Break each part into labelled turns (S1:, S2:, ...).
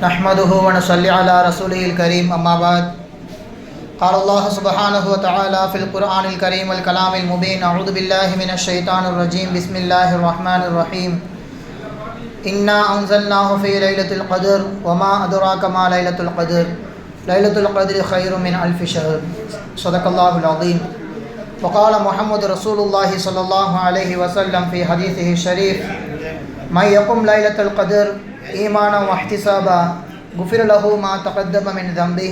S1: نحمده ونصلي على رسوله الكريم أما بعد قال الله سبحانه وتعالى في القرآن الكريم والكلام المبين أعوذ بالله من الشيطان الرجيم بسم الله الرحمن الرحيم إنا أنزلناه في ليلة القدر وما أدراك ما ليلة القدر ليلة القدر خير من ألف شهر صدق الله العظيم وقال محمد رسول الله صلى الله عليه وسلم في حديثه الشريف my எப்பும் லைலத்துல் கதிர் ஈமானம் வஹ்திசாபா குஃபிர் லஹு மா தகத்தப தம்பி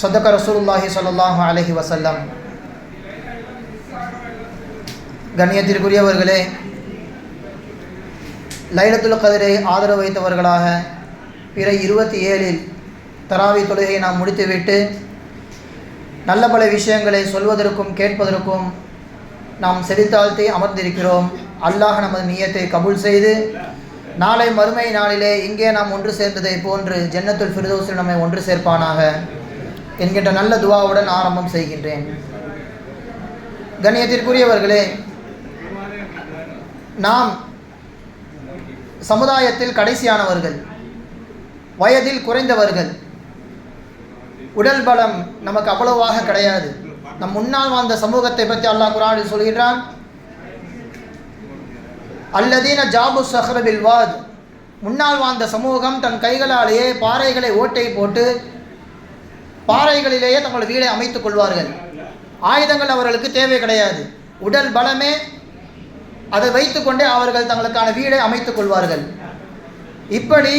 S1: சொதக்க ரசூலுல்லாஹி சொல்லாஹு அலஹி வசல்லம் கண்ணியத்திற்குரியவர்களே லைலத்துல் கதிரை ஆதரவு வைத்தவர்களாக பிற இருபத்தி ஏழில் தராவி தொழுகையை நாம் முடித்துவிட்டு நல்ல பல விஷயங்களை சொல்வதற்கும் கேட்பதற்கும் நாம் செடித்தாழ்த்தி அமர்ந்திருக்கிறோம் அல்லாஹ் நமது நீயத்தை கபூல் செய்து நாளை மறுமை நாளிலே இங்கே நாம் ஒன்று சேர்ந்ததை போன்று ஜன்னத்துல் ஃபிரதோஸில் நம்மை ஒன்று சேர்ப்பானாக என்கின்ற நல்ல துவாவுடன் ஆரம்பம் செய்கின்றேன் கண்ணியத்திற்குரியவர்களே நாம் சமுதாயத்தில் கடைசியானவர்கள் வயதில் குறைந்தவர்கள் உடல் பலம் நமக்கு அவ்வளவாக கிடையாது நம் முன்னால் வாழ்ந்த சமூகத்தை பற்றி அல்லாஹ் குரானில் சொல்கிறான் அல்லதீன ஜாபு சஹ்ரபில் வாத் முன்னால் வாழ்ந்த சமூகம் தன் கைகளாலேயே பாறைகளை ஓட்டை போட்டு பாறைகளிலேயே தங்கள் வீடை அமைத்துக் கொள்வார்கள் ஆயுதங்கள் அவர்களுக்கு தேவை கிடையாது உடல் பலமே அதை வைத்துக்கொண்டே அவர்கள் தங்களுக்கான வீடை அமைத்துக் கொள்வார்கள் இப்படி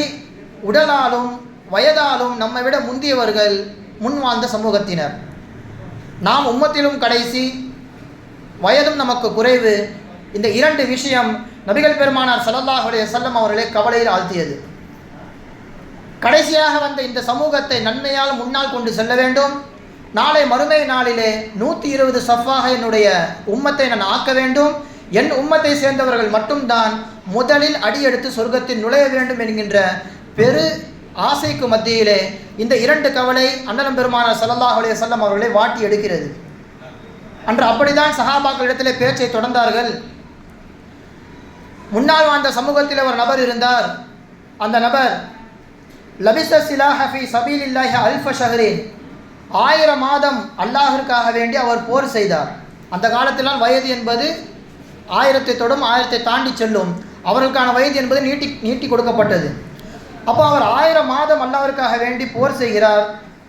S1: உடலாலும் வயதாலும் நம்மை விட முந்தியவர்கள் முன் வாழ்ந்த சமூகத்தினர் நாம் உம்மத்திலும் கடைசி வயதும் நமக்கு குறைவு இந்த இரண்டு விஷயம் நபிகள் பெருமானார் சலல்லாஹுடைய செல்லம் அவர்களை கவலையில் ஆழ்த்தியது கடைசியாக வந்த இந்த சமூகத்தை நன்மையால் முன்னால் கொண்டு செல்ல வேண்டும் நாளை மறுமை நாளிலே நூற்றி இருபது சஃபாக என்னுடைய உம்மத்தை நான் ஆக்க வேண்டும் என் உம்மத்தை சேர்ந்தவர்கள் மட்டும்தான் முதலில் அடியெடுத்து சொர்க்கத்தில் நுழைய வேண்டும் என்கின்ற பெரு ஆசைக்கு மத்தியிலே இந்த இரண்டு கவலை அண்ணலம் பெருமானார் சல்லாஹ் அலைய செல்லம் அவர்களை வாட்டி எடுக்கிறது அன்று அப்படிதான் சஹாபாக்களிடத்திலே பேச்சை தொடர்ந்தார்கள் முன்னால் வாழ்ந்த சமூகத்தில் ஒரு நபர் இருந்தார் அந்த நபர் லபிச சிலா சபீல் இல்லாஹி அல்ஃப ஷஹரின் ஆயிரம் மாதம் அல்லாஹிற்காக வேண்டி அவர் போர் செய்தார் அந்த காலத்திலாம் வயது என்பது ஆயிரத்தை தொடும் ஆயிரத்தை தாண்டி செல்லும் அவர்களுக்கான வயது என்பது நீட்டி நீட்டி கொடுக்கப்பட்டது அப்போ அவர் ஆயிரம் மாதம் அல்லாவிற்காக வேண்டி போர் செய்கிறார்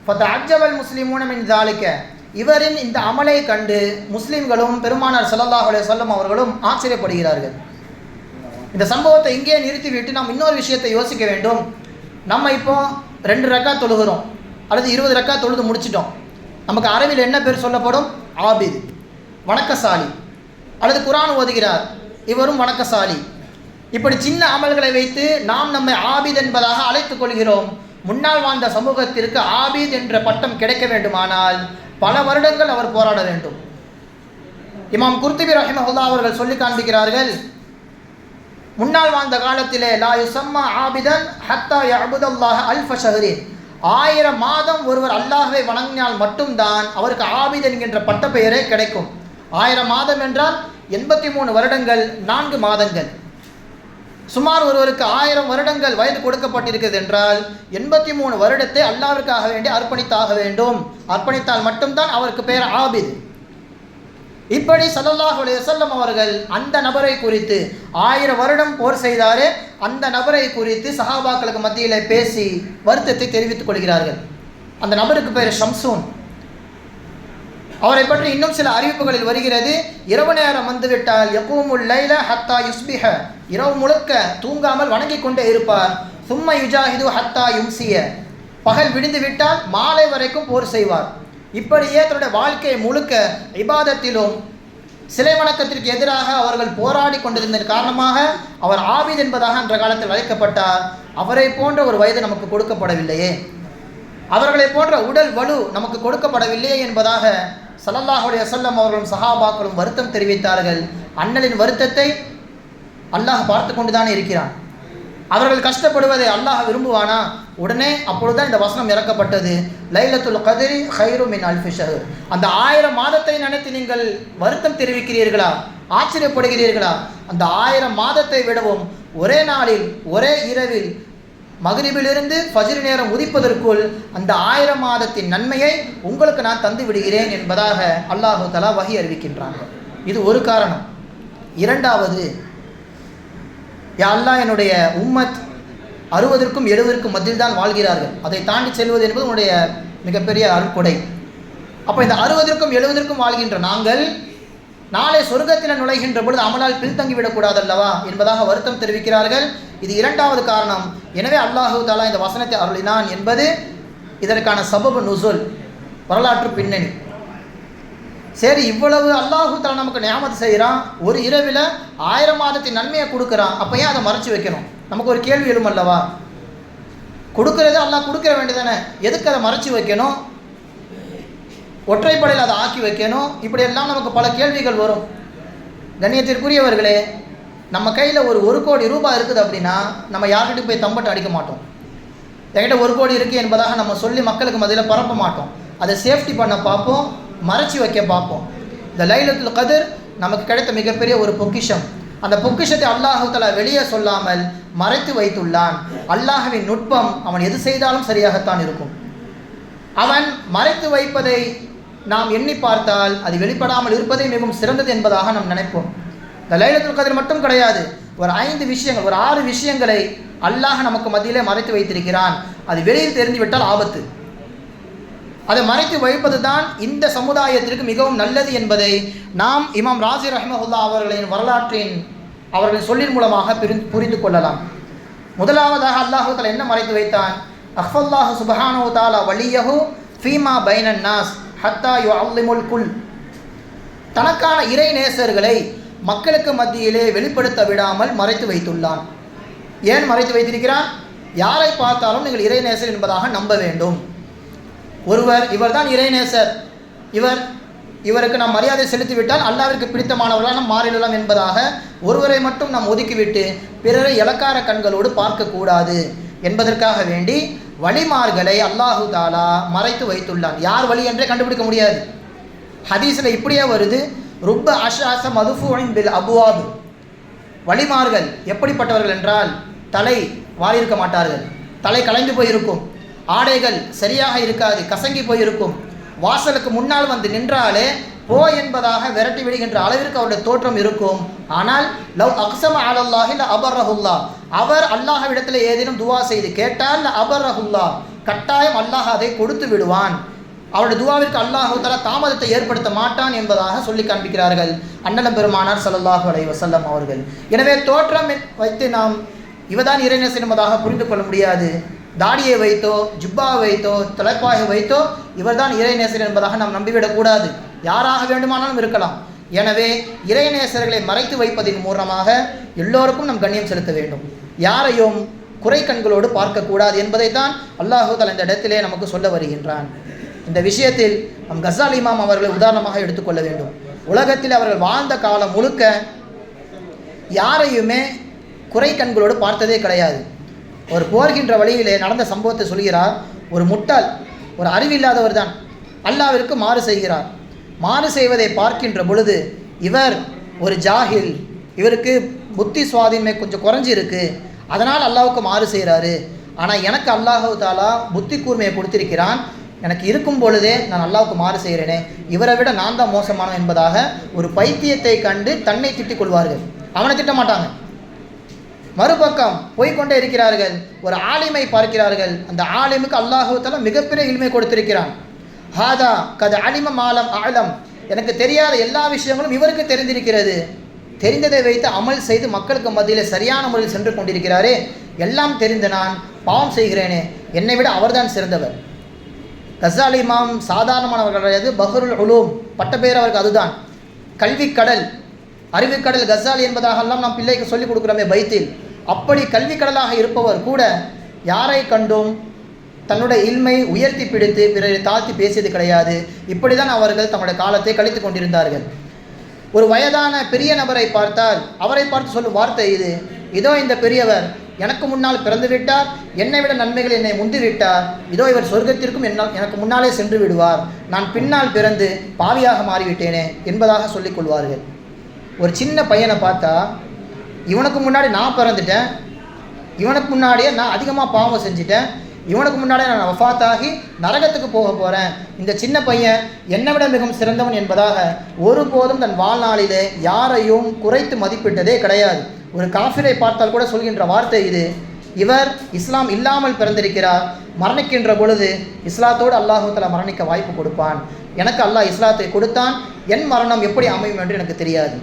S1: பத்த அஜபல் முஸ்லீம் என்று தாளிக்க இவரின் இந்த அமலை கண்டு முஸ்லீம்களும் பெருமானார் சல்லாஹ் அலே சொல்லம் அவர்களும் ஆச்சரியப்படுகிறார்கள் இந்த சம்பவத்தை இங்கேயே நிறுத்திவிட்டு நாம் இன்னொரு விஷயத்தை யோசிக்க வேண்டும் நம்ம இப்போ ரெண்டு ரெக்கா தொழுகிறோம் அல்லது இருபது ரக்கா தொழுது முடிச்சிட்டோம் நமக்கு அறவில் என்ன பேர் சொல்லப்படும் ஆபித் வணக்கசாலி அல்லது குரான் ஓதுகிறார் இவரும் வணக்கசாலி இப்படி சின்ன அமல்களை வைத்து நாம் நம்மை ஆபித் என்பதாக அழைத்துக் கொள்கிறோம் முன்னால் வாழ்ந்த சமூகத்திற்கு ஆபித் என்ற பட்டம் கிடைக்க வேண்டுமானால் பல வருடங்கள் அவர் போராட வேண்டும் இமாம் குர்த்திபி ரஹிமஹுல்லா அவர்கள் சொல்லி காண்பிக்கிறார்கள் முன்னால் வாழ்ந்த காலத்திலே லாயு சம்மா ஆபிதன் ஹத்தா அபுதல்லாஹ அல் ஃபஷஹரின் ஆயிரம் மாதம் ஒருவர் அல்லாஹை வணங்கினால் மட்டும்தான் அவருக்கு ஆபித் என்கின்ற பட்டப்பெயரே கிடைக்கும் ஆயிரம் மாதம் என்றால் எண்பத்தி மூணு வருடங்கள் நான்கு மாதங்கள் சுமார் ஒருவருக்கு ஆயிரம் வருடங்கள் வயது கொடுக்கப்பட்டிருக்கிறது என்றால் எண்பத்தி மூணு வருடத்தை அல்லாவிற்காக வேண்டி அர்ப்பணித்தாக வேண்டும் அர்ப்பணித்தால் மட்டும்தான் அவருக்கு பெயர் ஆபித் இப்படி சல்லல்லாஹ் செல்லம் அவர்கள் அந்த நபரை குறித்து ஆயிரம் வருடம் போர் செய்தாரே அந்த நபரை குறித்து சஹாபாக்களுக்கு மத்தியில் பேசி வருத்தத்தை தெரிவித்துக் கொள்கிறார்கள் அந்த நபருக்கு பேர் ஷம்சூன் அவரை பற்றி இன்னும் சில அறிவிப்புகளில் வருகிறது இரவு நேரம் வந்துவிட்டால் எப்பவும் லைல ஹத்தா யுஸ்பிஹ இரவு முழுக்க தூங்காமல் வணங்கி கொண்டே இருப்பார் சும்மா யுஜாஹிது ஹத்தா யும்சிய பகல் விடிந்து விட்டால் மாலை வரைக்கும் போர் செய்வார் இப்படியே தன்னுடைய வாழ்க்கையை முழுக்க இபாதத்திலும் சிலை வணக்கத்திற்கு எதிராக அவர்கள் போராடி கொண்டிருந்ததன் காரணமாக அவர் ஆபித் என்பதாக அன்ற காலத்தில் அழைக்கப்பட்டார் அவரை போன்ற ஒரு வயது நமக்கு கொடுக்கப்படவில்லையே அவர்களை போன்ற உடல் வலு நமக்கு கொடுக்கப்படவில்லையே என்பதாக சல்லல்லாஹுடைய சொல்லம் அவர்களும் சஹாபாக்களும் வருத்தம் தெரிவித்தார்கள் அண்ணலின் வருத்தத்தை அல்லாஹ் பார்த்து கொண்டுதான் இருக்கிறான் அவர்கள் கஷ்டப்படுவதை அல்லாஹ் விரும்புவானா உடனே அப்பொழுது தான் இந்த வசனம் இறக்கப்பட்டது லைலத்துல் கதிரி ஹைரு மின் அல்ஃபிஷர் அந்த ஆயிரம் மாதத்தை நினைத்து நீங்கள் வருத்தம் தெரிவிக்கிறீர்களா ஆச்சரியப்படுகிறீர்களா அந்த ஆயிரம் மாதத்தை விடவும் ஒரே நாளில் ஒரே இரவில் மகிரிபிலிருந்து பஜிரி நேரம் உதிப்பதற்குள் அந்த ஆயிரம் மாதத்தின் நன்மையை உங்களுக்கு நான் தந்து விடுகிறேன் என்பதாக அல்லாஹு தலா வகி அறிவிக்கின்றாங்க இது ஒரு காரணம் இரண்டாவது யா அல்லா என்னுடைய உம்மத் அறுபதற்கும் எழுபதற்கும் மத்தியில் தான் வாழ்கிறார்கள் அதை தாண்டி செல்வது என்பது உன்னுடைய மிகப்பெரிய அருட்கொடை அப்போ இந்த அறுபதற்கும் எழுபதற்கும் வாழ்கின்ற நாங்கள் நாளை சொர்க்கத்தில் நுழைகின்ற பொழுது அமலால் பின்தங்கிவிடக்கூடாது அல்லவா என்பதாக வருத்தம் தெரிவிக்கிறார்கள் இது இரண்டாவது காரணம் எனவே அல்லாஹு தாலா இந்த வசனத்தை அருளினான் என்பது இதற்கான சபபு நுசுல் வரலாற்று பின்னணி சரி இவ்வளவு அல்லாஹூ தாலா நமக்கு ஞாபகத்தை செய்கிறான் ஒரு இரவில் ஆயிரம் மாதத்தின் நன்மையை கொடுக்குறான் அப்போ ஏன் அதை மறைச்சி வைக்கணும் நமக்கு ஒரு கேள்வி எழும் அல்லவா கொடுக்கறது அல்லா கொடுக்க வேண்டியதானே எதுக்கு அதை மறைச்சி வைக்கணும் ஒற்றைப்படையில் அதை ஆக்கி வைக்கணும் இப்படியெல்லாம் நமக்கு பல கேள்விகள் வரும் கண்ணியத்திற்குரியவர்களே நம்ம கையில் ஒரு ஒரு கோடி ரூபாய் இருக்குது அப்படின்னா நம்ம யார்கிட்டையும் போய் தம்பட்டு அடிக்க மாட்டோம் என்கிட்ட ஒரு கோடி இருக்குது என்பதாக நம்ம சொல்லி மக்களுக்கு மதியில் பரப்ப மாட்டோம் அதை சேஃப்டி பண்ண பார்ப்போம் மறைச்சி வைக்க பார்ப்போம் இந்த லைலத்தில் கதிர் நமக்கு கிடைத்த மிகப்பெரிய ஒரு பொக்கிஷம் அந்த பொக்கிஷத்தை அல்லாஹத்தில் வெளியே சொல்லாமல் மறைத்து வைத்துள்ளான் அல்லாஹவின் நுட்பம் அவன் எது செய்தாலும் சரியாகத்தான் இருக்கும் அவன் மறைத்து வைப்பதை நாம் எண்ணி பார்த்தால் அது வெளிப்படாமல் இருப்பதே மிகவும் சிறந்தது என்பதாக நாம் நினைப்போம் இந்த லைலத்துல் கதிர் மட்டும் கிடையாது ஒரு ஐந்து விஷயங்கள் ஒரு ஆறு விஷயங்களை அல்லாஹ் நமக்கு மத்தியிலே மறைத்து வைத்திருக்கிறான் அது வெளியில் தெரிந்துவிட்டால் ஆபத்து அதை மறைத்து வைப்பது தான் இந்த சமுதாயத்திற்கு மிகவும் நல்லது என்பதை நாம் இமாம் ராசி ரஹ்மஹுல்லா அவர்களின் வரலாற்றின் அவர்கள் சொல்லின் மூலமாக பிரிந்து புரிந்து கொள்ளலாம் முதலாவதாக அல்லாஹால என்ன மறைத்து வைத்தான் அஹ்வல்லாஹ் சுபஹானு தாலா வலியஹு ஃபீமா பைனன் நாஸ் ஹத்தா யோ அல்லிமுல் குல் தனக்கான இறை நேசர்களை மக்களுக்கு மத்தியிலே வெளிப்படுத்த விடாமல் மறைத்து வைத்துள்ளான் ஏன் மறைத்து வைத்திருக்கிறான் யாரை பார்த்தாலும் நீங்கள் இறைநேசர் என்பதாக நம்ப வேண்டும் ஒருவர் இவர்தான் இறைநேசர் இவர் இவருக்கு நாம் மரியாதை செலுத்திவிட்டால் அல்லாவிற்கு பிடித்தமானவர்களாக நாம் மாறிடலாம் என்பதாக ஒருவரை மட்டும் நாம் ஒதுக்கிவிட்டு பிறரை இலக்கார கண்களோடு பார்க்கக்கூடாது என்பதற்காக வேண்டி வழிமார்களை அல்லாஹு தாலா மறைத்து வைத்துள்ளார் யார் வழி என்றே கண்டுபிடிக்க முடியாது ஹதீஸில் இப்படியே வருது ருப்ப அஷாச மதுஃபு பில் அபுவாபு வழிமார்கள் எப்படிப்பட்டவர்கள் என்றால் தலை வாரியிருக்க மாட்டார்கள் தலை கலைந்து போயிருக்கும் ஆடைகள் சரியாக இருக்காது கசங்கி போயிருக்கும் வாசலுக்கு முன்னால் வந்து நின்றாலே போ என்பதாக விரட்டி விடுகின்ற அளவிற்கு அவருடைய தோற்றம் இருக்கும் ஆனால் லவ் அக்சம் இல்லை அபர் ரஹுல்லா அவர் அல்லாஹ்விடத்தில் ஏதேனும் துவா செய்து கேட்டால் அபர் ரஹுல்லா கட்டாயம் அல்லாஹ் அதை கொடுத்து விடுவான் அவருடைய துவாவிற்கு அல்லாஹால தாமதத்தை ஏற்படுத்த மாட்டான் என்பதாக சொல்லி காண்பிக்கிறார்கள் அண்ணன பெருமானார் சல்லாஹூ அலை வசல்லம் அவர்கள் எனவே தோற்றம் வைத்து நாம் இவதான் இறைநசு என்பதாக புரிந்து கொள்ள முடியாது தாடியை வைத்தோ ஜுப்பாவை வைத்தோ தலைப்பாகை வைத்தோ இவர்தான் இறைநேசர் என்பதாக நாம் நம்பிவிடக்கூடாது யாராக வேண்டுமானாலும் இருக்கலாம் எனவே இறைநேசர்களை மறைத்து வைப்பதன் மூலமாக எல்லோருக்கும் நம் கண்ணியம் செலுத்த வேண்டும் யாரையும் குறை கண்களோடு பார்க்கக்கூடாது என்பதைத்தான் அல்லாஹூதல் இந்த இடத்திலே நமக்கு சொல்ல வருகின்றான் இந்த விஷயத்தில் நம் கசால் இமாம் அவர்களை உதாரணமாக எடுத்துக்கொள்ள வேண்டும் உலகத்தில் அவர்கள் வாழ்ந்த காலம் முழுக்க யாரையுமே குறை கண்களோடு பார்த்ததே கிடையாது அவர் போர்கின்ற வழியிலே நடந்த சம்பவத்தை சொல்கிறார் ஒரு முட்டாள் ஒரு அறிவில்லாதவர் தான் அல்லாவிற்கு மாறு செய்கிறார் மாறு செய்வதை பார்க்கின்ற பொழுது இவர் ஒரு ஜாகில் இவருக்கு புத்தி சுவாதின்மை கொஞ்சம் குறைஞ்சிருக்கு இருக்குது அதனால் அல்லாவுக்கு மாறு செய்கிறாரு ஆனால் எனக்கு அல்லாஹு தாலா புத்தி கூர்மையை கொடுத்திருக்கிறான் எனக்கு இருக்கும் பொழுதே நான் அல்லாவுக்கு மாறு செய்கிறேனே இவரை விட நான் தான் மோசமானோம் என்பதாக ஒரு பைத்தியத்தை கண்டு தன்னை திட்டிக் கொள்வார்கள் அவனை திட்ட மாட்டாங்க மறுபக்கம் போய்கொண்டே இருக்கிறார்கள் ஒரு ஆலிமை பார்க்கிறார்கள் அந்த ஆலிமுக்கு அல்லாஹூத்தால மிகப்பெரிய இனிமை கொடுத்திருக்கிறான் ஹாதா கத அலிம மாலம் ஆழம் எனக்கு தெரியாத எல்லா விஷயங்களும் இவருக்கு தெரிந்திருக்கிறது தெரிந்ததை வைத்து அமல் செய்து மக்களுக்கு மத்தியில் சரியான முறையில் சென்று கொண்டிருக்கிறாரே எல்லாம் தெரிந்து நான் பாவம் செய்கிறேனே என்னை விட அவர்தான் சிறந்தவர் கசாலி இமாம் சாதாரணமானவர்கள் கிடையாது பஹருல் உலூம் பட்டப்பேர் அவருக்கு அதுதான் கல்விக்கடல் அறிவுக்கடல் கசால் என்பதாகலாம் நாம் பிள்ளைக்கு சொல்லிக் கொடுக்குறோமே பைத்தில் அப்படி கல்வி கடலாக இருப்பவர் கூட யாரை கண்டும் தன்னுடைய இல்மை உயர்த்தி பிடித்து பிறரை தாழ்த்தி பேசியது கிடையாது இப்படி தான் அவர்கள் தங்களுடைய காலத்தை கழித்து கொண்டிருந்தார்கள் ஒரு வயதான பெரிய நபரை பார்த்தால் அவரை பார்த்து சொல்லும் வார்த்தை இது இதோ இந்த பெரியவர் எனக்கு முன்னால் பிறந்து விட்டார் என்னை விட நன்மைகள் என்னை முந்தி விட்டார் இதோ இவர் சொர்க்கத்திற்கும் என்னால் எனக்கு முன்னாலே சென்று விடுவார் நான் பின்னால் பிறந்து பாவியாக மாறிவிட்டேனே என்பதாக சொல்லிக் கொள்வார்கள் ஒரு சின்ன பையனை பார்த்தா இவனுக்கு முன்னாடி நான் பிறந்துட்டேன் இவனுக்கு முன்னாடியே நான் அதிகமாக பாவம் செஞ்சுட்டேன் இவனுக்கு முன்னாடியே நான் வஃபாத்தாகி நரகத்துக்கு போக போகிறேன் இந்த சின்ன பையன் என்னை விட மிகவும் சிறந்தவன் என்பதாக ஒருபோதும் தன் வாழ்நாளிலே யாரையும் குறைத்து மதிப்பிட்டதே கிடையாது ஒரு காஃபிரை பார்த்தால் கூட சொல்கின்ற வார்த்தை இது இவர் இஸ்லாம் இல்லாமல் பிறந்திருக்கிறார் மரணிக்கின்ற பொழுது இஸ்லாத்தோடு அல்லாஹூத்தலா மரணிக்க வாய்ப்பு கொடுப்பான் எனக்கு அல்லாஹ் இஸ்லாத்தை கொடுத்தான் என் மரணம் எப்படி அமையும் என்று எனக்கு தெரியாது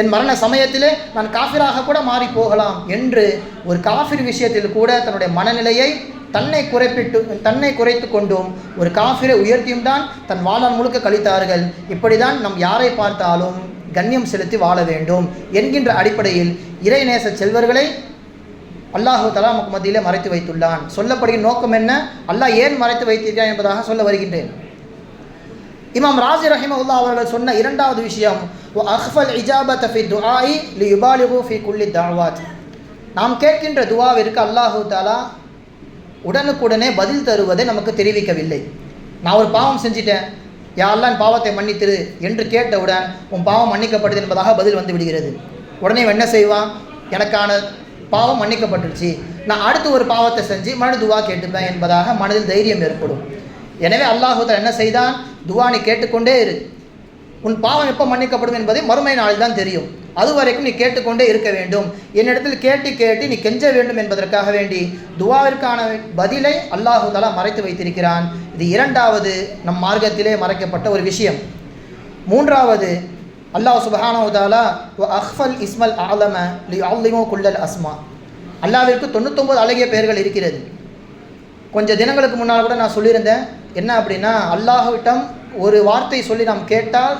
S1: என் மரண சமயத்திலே நான் காஃபிராக கூட மாறி போகலாம் என்று ஒரு காஃபிர் விஷயத்தில் கூட தன்னுடைய மனநிலையை தன்னை குறைப்பிட்டு தன்னை குறைத்து கொண்டும் ஒரு காஃபிரை உயர்த்தியும் தான் தன் வாழ்நாள் முழுக்க கழித்தார்கள் இப்படி தான் நம் யாரை பார்த்தாலும் கண்ணியம் செலுத்தி வாழ வேண்டும் என்கின்ற அடிப்படையில் இறைநேச செல்வர்களை அல்லாஹு தலா நமக்கு மறைத்து வைத்துள்ளான் சொல்லப்படுகிற நோக்கம் என்ன அல்லாஹ் ஏன் மறைத்து வைத்திருக்கிறான் என்பதாக சொல்ல வருகின்றேன் இமாம் ராஜி ரஹிமவுல்லா அவர்கள் சொன்ன இரண்டாவது விஷயம் அஹ்ஃபல் இஜாபத் ஃபி துஆஇ லி யுபாலிகு ஃபி குல்லி தாவாத் நாம் கேட்கின்ற துவாவிற்கு அல்லாஹு தாலா உடனுக்குடனே பதில் தருவதை நமக்கு தெரிவிக்கவில்லை நான் ஒரு பாவம் செஞ்சிட்டேன் யாரெல்லாம் பாவத்தை மன்னித்திரு என்று கேட்டவுடன் உன் பாவம் மன்னிக்கப்படுது என்பதாக பதில் வந்து விடுகிறது உடனே என்ன செய்வான் எனக்கான பாவம் மன்னிக்கப்பட்டுருச்சு நான் அடுத்து ஒரு பாவத்தை செஞ்சு மனு துவா கேட்டுப்பேன் என்பதாக மனதில் தைரியம் ஏற்படும் எனவே அல்லாஹூதர் என்ன செய்தான் துவா நீ கேட்டுக்கொண்டே இரு உன் பாவம் எப்போ மன்னிக்கப்படும் என்பதை மறுமை நாளில் தான் தெரியும் அது வரைக்கும் நீ கேட்டுக்கொண்டே இருக்க வேண்டும் என்னிடத்தில் கேட்டு கேட்டு நீ கெஞ்ச வேண்டும் என்பதற்காக வேண்டி துவாவிற்கான பதிலை அல்லாஹு தலா மறைத்து வைத்திருக்கிறான் இது இரண்டாவது நம் மார்க்கத்திலே மறைக்கப்பட்ட ஒரு விஷயம் மூன்றாவது அல்லாஹ் சுபஹானவுதாலா அஹ்ஃபல் இஸ்மல் ஆலம லி அல்லிமோ குள்ளல் அஸ்மா அல்லாவிற்கு தொண்ணூத்தொம்பது அழகிய பெயர்கள் இருக்கிறது கொஞ்சம் தினங்களுக்கு முன்னால் கூட நான் சொல்லியிருந்தேன் என்ன அப்படின்னா அல்லாஹுவிட்டம் ஒரு வார்த்தை சொல்லி நாம் கேட்டால்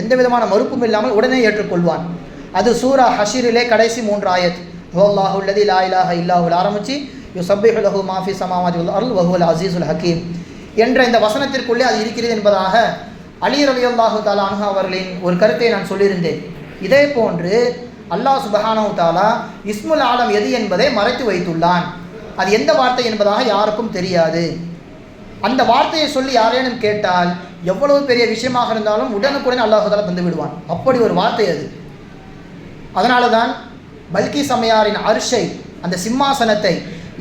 S1: எந்த விதமான மறுப்பும் இல்லாமல் உடனே ஏற்றுக்கொள்வான் அது சூரா ஹஷீரிலே கடைசி மூன்று ஆயத் ஹோல்லாஹுல்லதி லா இலாஹ இல்லாஹுல் ஆரம்பித்து யுசப்பிஹு லஹு மாஃபி சமாவாதி உல் அருள் வஹுல் அசீசுல் ஹக்கீம் என்ற இந்த வசனத்திற்குள்ளே அது இருக்கிறது என்பதாக அலி அலி அல்லாஹு தாலா அனுஹா அவர்களின் ஒரு கருத்தை நான் சொல்லியிருந்தேன் இதே போன்று அல்லாஹ் சுபஹானவு தாலா இஸ்முல் ஆலம் எது என்பதை மறைத்து வைத்துள்ளான் அது எந்த வார்த்தை என்பதாக யாருக்கும் தெரியாது அந்த வார்த்தையை சொல்லி யாரேனும் கேட்டால் எவ்வளவு பெரிய விஷயமாக இருந்தாலும் உடனுக்குடன் அல்லாஹால தந்து விடுவான் அப்படி ஒரு வார்த்தை அது அதனால தான் பல்கி சமையாரின் அரிசை அந்த சிம்மாசனத்தை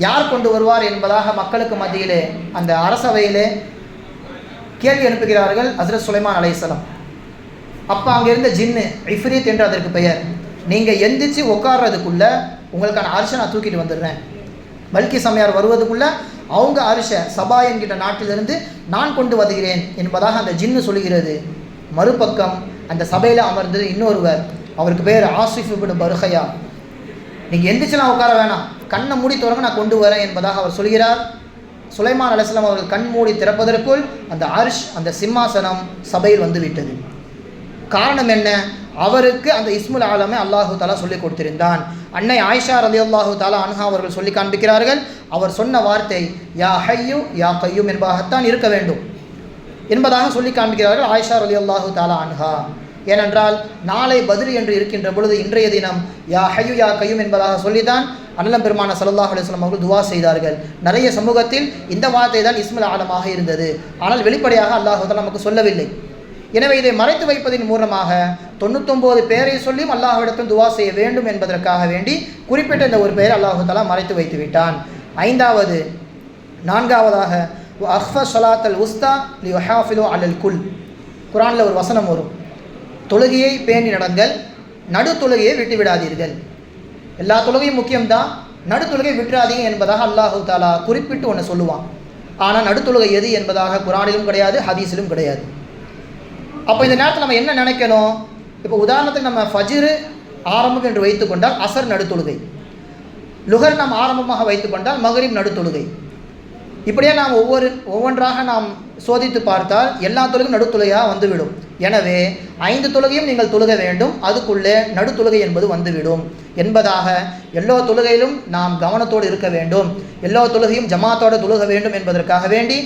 S1: யார் கொண்டு வருவார் என்பதாக மக்களுக்கு மத்தியிலே அந்த அரசவையிலே கேள்வி அனுப்புகிறார்கள் ஹசரத் சுலைமான் அலைசலம் அப்போ அங்கிருந்த ஜின்னு இஃப்ரீத் என்று அதற்கு பெயர் நீங்கள் எந்திரிச்சு உட்கார்றதுக்குள்ளே உங்களுக்கான அரிசை நான் தூக்கிட்டு வந்துடுறேன் பல்கி சமையார் வருவதுக்குள்ளே அவங்க அரிஷ சபா என்கிற நாட்டிலிருந்து நான் கொண்டு வருகிறேன் என்பதாக அந்த ஜின்னு சொல்கிறது மறுபக்கம் அந்த சபையில் அமர்ந்தது இன்னொருவர் அவருக்கு பேர் ஆசிஃப் பருகையா நீங்கள் எந்திரிச்சலாம் உட்கார வேணாம் கண்ணை மூடி தொடங்க நான் கொண்டு வரேன் என்பதாக அவர் சொல்கிறார் சுலைமான் அலசலம் அவர்கள் கண் மூடி திறப்பதற்குள் அந்த அர்ஷ் அந்த சிம்மாசனம் சபையில் வந்துவிட்டது காரணம் என்ன அவருக்கு அந்த இஸ்முல் ஆலமே அல்லாஹு தாலா சொல்லிக் கொடுத்திருந்தான் அன்னை ஆயிஷா ரலி அல்லாஹு தாலா அன்ஹா அவர்கள் சொல்லி காண்பிக்கிறார்கள் அவர் சொன்ன வார்த்தை யா ஹையு யா கையும் என்பதாகத்தான் இருக்க வேண்டும் என்பதாக சொல்லி காண்பிக்கிறார்கள் ஆயிஷா ரலி அல்லாஹு தாலா அன்ஹா ஏனென்றால் நாளை பதில் என்று இருக்கின்ற பொழுது இன்றைய தினம் யா ஹையு யா கையும் என்பதாக சொல்லித்தான் அன்னலம் பெருமான சல்லாஹ் அலுவலம் அவர்கள் துவா செய்தார்கள் நிறைய சமூகத்தில் இந்த வார்த்தை தான் இஸ்மில் ஆலமாக இருந்தது ஆனால் வெளிப்படையாக தாலா நமக்கு சொல்லவில்லை எனவே இதை மறைத்து வைப்பதன் மூலமாக தொண்ணூத்தொம்போது பேரை சொல்லியும் அல்லாஹுவிடத்தில் துவா செய்ய வேண்டும் என்பதற்காக வேண்டி குறிப்பிட்ட இந்த ஒரு பெயரை அல்லாஹு தலா மறைத்து வைத்து விட்டான் ஐந்தாவது நான்காவதாக அஹ்ஃப அல் உஸ்தா லி ஹாஃபிலோ அல் குல் குரானில் ஒரு வசனம் வரும் தொழுகையை பேணி நடங்கள் நடு தொழுகையை விட்டு விடாதீர்கள் எல்லா தொழுகையும் முக்கியம்தான் நடு தொழுகை விட்டுறாதீங்க என்பதாக அல்லாஹு தாலா குறிப்பிட்டு ஒன்று சொல்லுவான் ஆனால் தொழுகை எது என்பதாக குரானிலும் கிடையாது ஹதீஸிலும் கிடையாது அப்போ இந்த நேரத்தில் நம்ம என்ன நினைக்கணும் இப்போ உதாரணத்துக்கு நம்ம ஃபஜிரு ஆரம்பம் என்று வைத்துக்கொண்டால் அசர் நடுத்தொழுகை லுகர் நாம் ஆரம்பமாக வைத்துக்கொண்டால் மகரீம் நடுத்தொழுகை இப்படியே நாம் ஒவ்வொரு ஒவ்வொன்றாக நாம் சோதித்து பார்த்தால் எல்லா தொழுகையும் நடுத்தொழுகையாக வந்துவிடும் எனவே ஐந்து தொழுகையும் நீங்கள் தொழுக வேண்டும் அதுக்குள்ளே நடுத்தொழுகை என்பது வந்துவிடும் என்பதாக எல்லா தொழுகையிலும் நாம் கவனத்தோடு இருக்க வேண்டும் எல்லா தொழுகையும் ஜமாத்தோடு தொழுக வேண்டும் என்பதற்காக வேண்டி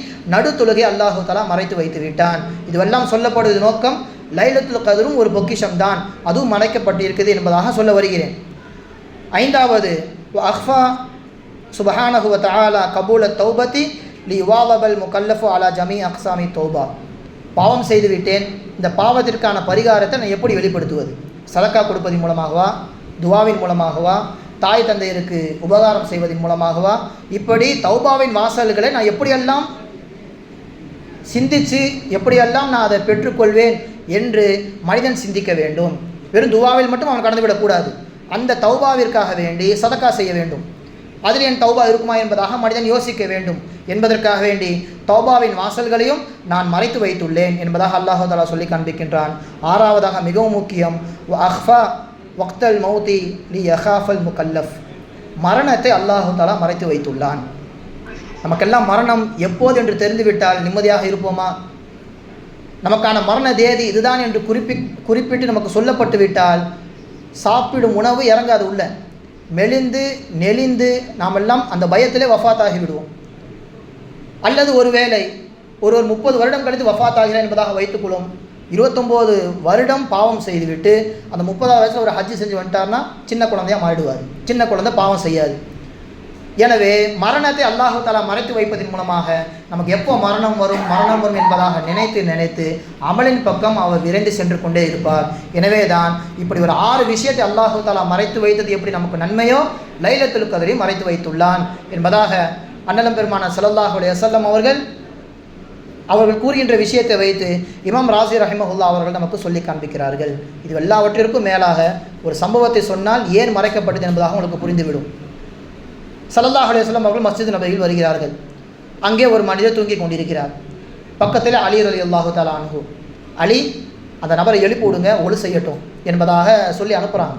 S1: தொழுகை அல்லாஹு தலா மறைத்து வைத்து விட்டான் இதுவெல்லாம் சொல்லப்படுவது நோக்கம் லைலத்துல் கதரும் ஒரு பொக்கிஷம் தான் அதுவும் மறைக்கப்பட்டிருக்குது என்பதாக சொல்ல வருகிறேன் ஐந்தாவது அஹ்ஃபா சுபஹானகுவ தஆலா கபூல தௌபதி லி வாவபல் முகல்லஃபு அலா ஜமி அக்சாமி தௌபா பாவம் செய்துவிட்டேன் இந்த பாவத்திற்கான பரிகாரத்தை நான் எப்படி வெளிப்படுத்துவது சதக்கா கொடுப்பதன் மூலமாகவா துவாவின் மூலமாகவா தாய் தந்தையருக்கு உபகாரம் செய்வதன் மூலமாகவா இப்படி தௌபாவின் வாசல்களை நான் எப்படியெல்லாம் சிந்தித்து எப்படியெல்லாம் நான் அதை பெற்றுக்கொள்வேன் என்று மனிதன் சிந்திக்க வேண்டும் வெறும் துவாவில் மட்டும் அவன் கடந்துவிடக்கூடாது அந்த தௌபாவிற்காக வேண்டி சதக்கா செய்ய வேண்டும் அதில் என் தௌபா இருக்குமா என்பதாக மனிதன் யோசிக்க வேண்டும் என்பதற்காக வேண்டி தௌபாவின் வாசல்களையும் நான் மறைத்து வைத்துள்ளேன் என்பதாக அல்லாஹாலா சொல்லி காண்பிக்கின்றான் ஆறாவதாக மிகவும் முக்கியம் அஹ்ஃபா வக்தல் மௌதி லி அஹாஃபல் முகல்லஃப் மரணத்தை அல்லாஹாலா மறைத்து வைத்துள்ளான் நமக்கெல்லாம் மரணம் எப்போது என்று தெரிந்துவிட்டால் நிம்மதியாக இருப்போமா நமக்கான மரண தேதி இதுதான் என்று குறிப்பி குறிப்பிட்டு நமக்கு சொல்லப்பட்டு விட்டால் சாப்பிடும் உணவு இறங்காது உள்ள மெலிந்து நெளிந்து நாம் எல்லாம் அந்த பயத்திலே வஃத்தாகி விடுவோம் அல்லது ஒருவேளை ஒரு ஒரு முப்பது வருடம் கழித்து வஃத்தாகிறார் என்பதாக வைத்துக்கொள்வோம் இருபத்தொம்போது வருடம் பாவம் செய்துவிட்டு அந்த முப்பதாவது வயசில் ஒரு ஹஜ்ஜி செஞ்சு வந்துட்டார்னா சின்ன குழந்தையாக மாறிடுவார் சின்ன குழந்தை பாவம் செய்யாது எனவே மரணத்தை அல்லாஹு தலா மறைத்து வைப்பதன் மூலமாக நமக்கு எப்போ மரணம் வரும் மரணம் வரும் என்பதாக நினைத்து நினைத்து அமலின் பக்கம் அவர் விரைந்து சென்று கொண்டே இருப்பார் எனவே தான் இப்படி ஒரு ஆறு விஷயத்தை அல்லாஹு தலா மறைத்து வைத்தது எப்படி நமக்கு நன்மையோ லைலத்துல் கதறி மறைத்து வைத்துள்ளான் என்பதாக அண்ணலம் பெருமான சலல்லாஹுடைய அசல்லம் அவர்கள் அவர்கள் கூறுகின்ற விஷயத்தை வைத்து இமாம் ராசி ரஹிமஹுல்லா அவர்கள் நமக்கு சொல்லி காண்பிக்கிறார்கள் இது எல்லாவற்றிற்கும் மேலாக ஒரு சம்பவத்தை சொன்னால் ஏன் மறைக்கப்பட்டது என்பதாக உங்களுக்கு புரிந்துவிடும் சல்லல்லாஹ் சொல்லம் அவர்கள் மஸ்ஜித் நபையில் வருகிறார்கள் அங்கே ஒரு மனிதர் தூங்கி கொண்டிருக்கிறார் பக்கத்தில் அலி அலி அல்லாஹு தாலா அனுகு அலி அந்த நபரை எழுப்பி விடுங்க ஒழு செய்யட்டும் என்பதாக சொல்லி அனுப்புகிறாங்க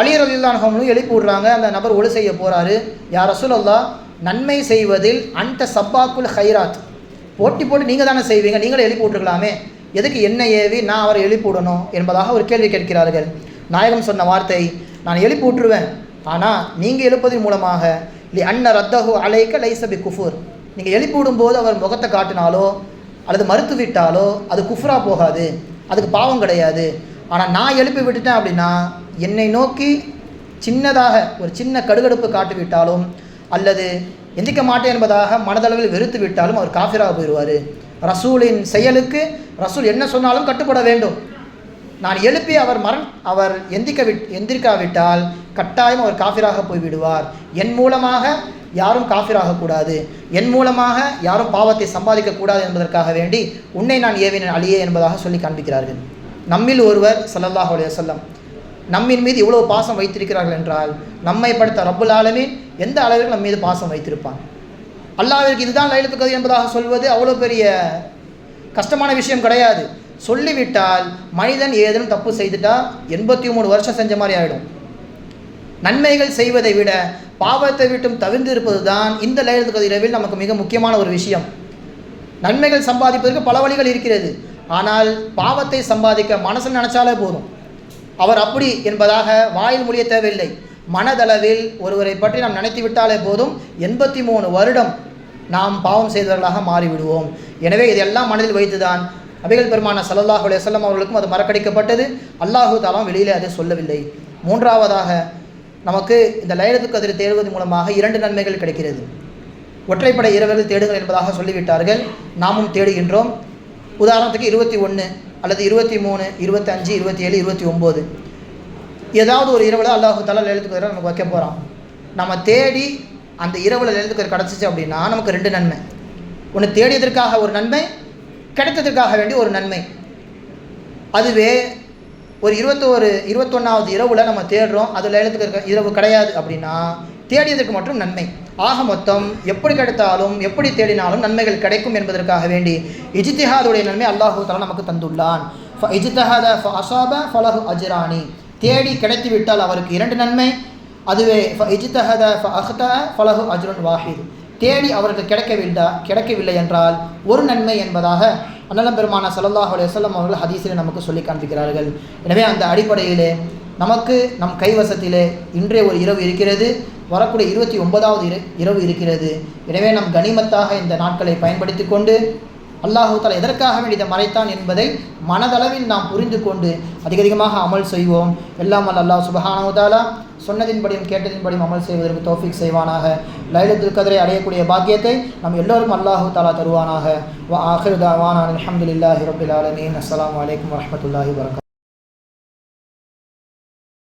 S1: அலி அலி எழுப்பி விடுறாங்க அந்த நபர் ஒழு செய்ய போகிறாரு யார் ரசூலல்லா நன்மை செய்வதில் அந்த சப்பாக்குல் ஹைராத் போட்டி போட்டு நீங்கள் தானே செய்வீங்க நீங்களே எழுப்பி விட்டுருக்கலாமே எதுக்கு என்ன ஏவி நான் அவரை எழுப்பி விடணும் என்பதாக ஒரு கேள்வி கேட்கிறார்கள் நாயகம் சொன்ன வார்த்தை நான் எழுப்பி விட்டுருவேன் ஆனால் நீங்கள் எழுப்பதன் மூலமாக லி அன்ன ரத்தஹோ அலைக்க லைசபி குஃபூர் நீங்கள் எழுப்பி விடும்போது அவர் முகத்தை காட்டினாலோ அல்லது மறுத்து விட்டாலோ அது குஃப்ரா போகாது அதுக்கு பாவம் கிடையாது ஆனால் நான் எழுப்பி விட்டுட்டேன் அப்படின்னா என்னை நோக்கி சின்னதாக ஒரு சின்ன கடுகடுப்பு காட்டிவிட்டாலும் அல்லது எந்திக்க மாட்டேன் என்பதாக மனதளவில் வெறுத்து விட்டாலும் அவர் காஃபிராக போயிடுவார் ரசூலின் செயலுக்கு ரசூல் என்ன சொன்னாலும் கட்டுப்பட வேண்டும் நான் எழுப்பி அவர் மரண் அவர் எந்திக்க விட் எந்திரிக்காவிட்டால் கட்டாயம் அவர் காஃபிராக போய்விடுவார் என் மூலமாக யாரும் காஃபிராகக்கூடாது என் மூலமாக யாரும் பாவத்தை சம்பாதிக்கக்கூடாது என்பதற்காக வேண்டி உன்னை நான் ஏவினேன் அழியே என்பதாக சொல்லி காண்பிக்கிறார்கள் நம்மில் ஒருவர் சல்லல்லாஹ் அலைய சொல்லம் நம்மின் மீது இவ்வளோ பாசம் வைத்திருக்கிறார்கள் என்றால் நம்மை படுத்த ரப்புல் ஆலமே எந்த அளவிற்கு நம் மீது பாசம் வைத்திருப்பான் அல்லாவிற்கு இதுதான் லைலத்துக்கது என்பதாக சொல்வது அவ்வளோ பெரிய கஷ்டமான விஷயம் கிடையாது சொல்லிவிட்டால் மனிதன் ஏதேனும் தப்பு செய்துட்டா எண்பத்தி மூணு வருஷம் செஞ்ச மாதிரி ஆகிடும் நன்மைகள் செய்வதை விட பாவத்தை விட்டும் தவிர்ந்து இருப்பது தான் இந்த லயத்துக்கு இரவில் நமக்கு மிக முக்கியமான ஒரு விஷயம் நன்மைகள் சம்பாதிப்பதற்கு பல வழிகள் இருக்கிறது ஆனால் பாவத்தை சம்பாதிக்க மனசில் நினச்சாலே போதும் அவர் அப்படி என்பதாக வாயில் மொழிய தேவையில்லை மனதளவில் ஒருவரை பற்றி நாம் நினைத்து விட்டாலே போதும் எண்பத்தி மூணு வருடம் நாம் பாவம் செய்தவர்களாக மாறிவிடுவோம் எனவே இதெல்லாம் மனதில் வைத்துதான் நபிகள் பெருமான சல்லாஹ் அலையம் அவர்களுக்கும் அது மறக்கடிக்கப்பட்டது அல்லாஹு தாலாம் வெளியிலே அதை சொல்லவில்லை மூன்றாவதாக நமக்கு இந்த லைலத்து கதிரை தேடுவதன் மூலமாக இரண்டு நன்மைகள் கிடைக்கிறது ஒற்றைப்படை இரவுகள் தேடுங்கள் என்பதாக சொல்லிவிட்டார்கள் நாமும் தேடுகின்றோம் உதாரணத்துக்கு இருபத்தி ஒன்று அல்லது இருபத்தி மூணு இருபத்தி அஞ்சு இருபத்தி ஏழு இருபத்தி ஒம்பது ஏதாவது ஒரு இரவில் அல்லாஹு தாலா லைலத்து கதிரை நமக்கு வைக்க போகிறோம் நம்ம தேடி அந்த இரவில் லைலத்து கதிர் கிடச்சிச்சு அப்படின்னா நமக்கு ரெண்டு நன்மை ஒன்று தேடியதற்காக ஒரு நன்மை கிடைத்ததுக்காக வேண்டி ஒரு நன்மை அதுவே ஒரு இருபத்தோரு இருபத்தொன்னாவது இரவில் நம்ம தேடுறோம் அதில் எழுத்துக்கு இருக்க இரவு கிடையாது அப்படின்னா தேடியதற்கு மட்டும் நன்மை ஆக மொத்தம் எப்படி கிடைத்தாலும் எப்படி தேடினாலும் நன்மைகள் கிடைக்கும் என்பதற்காக வேண்டி இஜித்திஹாதுடைய நன்மை அல்லாஹூ தலா நமக்கு தந்துள்ளான் தேடி கிடைத்து விட்டால் அவருக்கு இரண்டு நன்மை அதுவே இஜித்தஹத ஃபஹத ஃபலஹு அஜுரன் வாஹித் தேடி அவருக்கு கிடைக்கவில்லை கிடைக்கவில்லை என்றால் ஒரு நன்மை என்பதாக அண்ணலம் பெருமான சல்லாஹ் அலையம் அவர்கள் ஹதீசிலே நமக்கு சொல்லி காண்பிக்கிறார்கள் எனவே அந்த அடிப்படையிலே நமக்கு நம் கைவசத்திலே இன்றைய ஒரு இரவு இருக்கிறது வரக்கூடிய இருபத்தி ஒன்பதாவது இரவு இருக்கிறது எனவே நம் கனிமத்தாக இந்த நாட்களை பயன்படுத்தி கொண்டு அல்லாஹூத்தால் எதற்காக வேண்டி இதை மறைத்தான் என்பதை மனதளவில் நாம் புரிந்து கொண்டு அதிகதிகமாக அமல் செய்வோம் எல்லாம் அல்ல அல்லாஹ் சுபஹானவுதாலா சொன்னதின்படியும் கேட்டதின்படியும் அமல் செய்வதற்கு தோஃபிக் செய்வானாக லைலத்துல் கதிரை அடையக்கூடிய பாக்கியத்தை நம் எல்லோரும் அல்லாஹு தாலா தருவானாக வா ஆஹிர் தாவான் ரபுல் ஆலமின் அஸ்லாம் வலைக்கம் வரமத்துல்லாஹி வரகம்